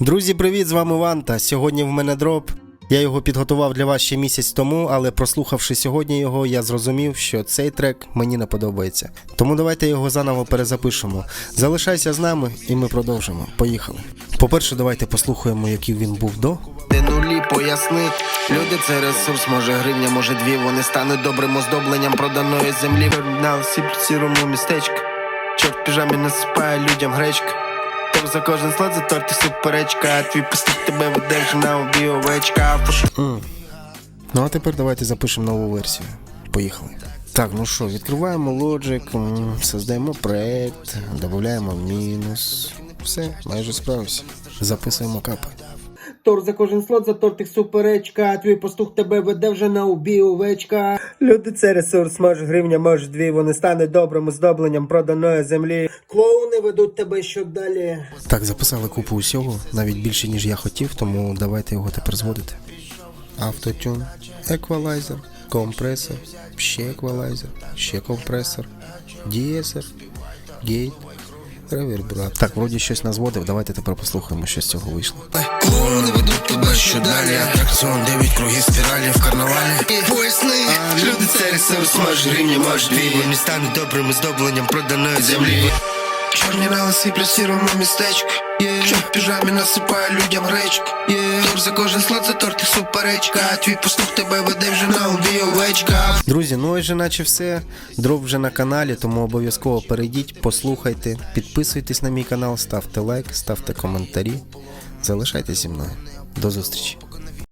Друзі, привіт! З вами Ванта. Сьогодні в мене дроп. Я його підготував для вас ще місяць тому, але прослухавши сьогодні його, я зрозумів, що цей трек мені не подобається. Тому давайте його заново перезапишемо. Залишайся з нами і ми продовжимо. Поїхали. По-перше, давайте послухаємо, який він був до. Де нулі пояснить Люди це ресурс, може гривня, може дві Вони стануть добрим оздобленням проданої землі Журнал сіплю сірому містечку Чорт піжамі насипає людям гречка Тор за кожен слот за торти суперечка твій поступ тебе веде вже на обі овечка Ну а тепер давайте запишемо нову версію. Поїхали. Так, ну що, відкриваємо Logic, создаємо проект, додаємо мінус. Все, майже справився. Записуємо капи. Тор за кожен слот, за тортик суперечка, твій пастух тебе веде вже на убій овечка. Люди це ресурс, може гривня, може дві, вони стануть добрим оздобленням проданої землі. Клоуни ведуть тебе що далі. Так, записали купу усього, навіть більше, ніж я хотів, тому давайте його тепер зводити. Автотюн, еквалайзер, компресор, ще еквалайзер, ще компресор, дієсер, гейт, ревербрат. Так, вроді щось назводив, давайте тепер послухаємо, що з цього вийшло. Клоуни ведуть тебе що далі? Атракціон, дев'ять круги спіралі в карнавалі. Поясни, люди це ресурс, може гривня, може дві. Вони стануть добрим оздобленням проданої землі. Чорні налиси плюс сірому містечку. Що в піжамі насипає людям гречку Тор за кожен слот за торти суперечка. Твій пастух тебе веде вже на убій овечка Друзі, ну і же наче все. Дроп вже на каналі, тому обов'язково перейдіть, послухайте, підписуйтесь на мій канал, ставте лайк, ставте коментарі. Залишайтесь зі мною. До зустрічі.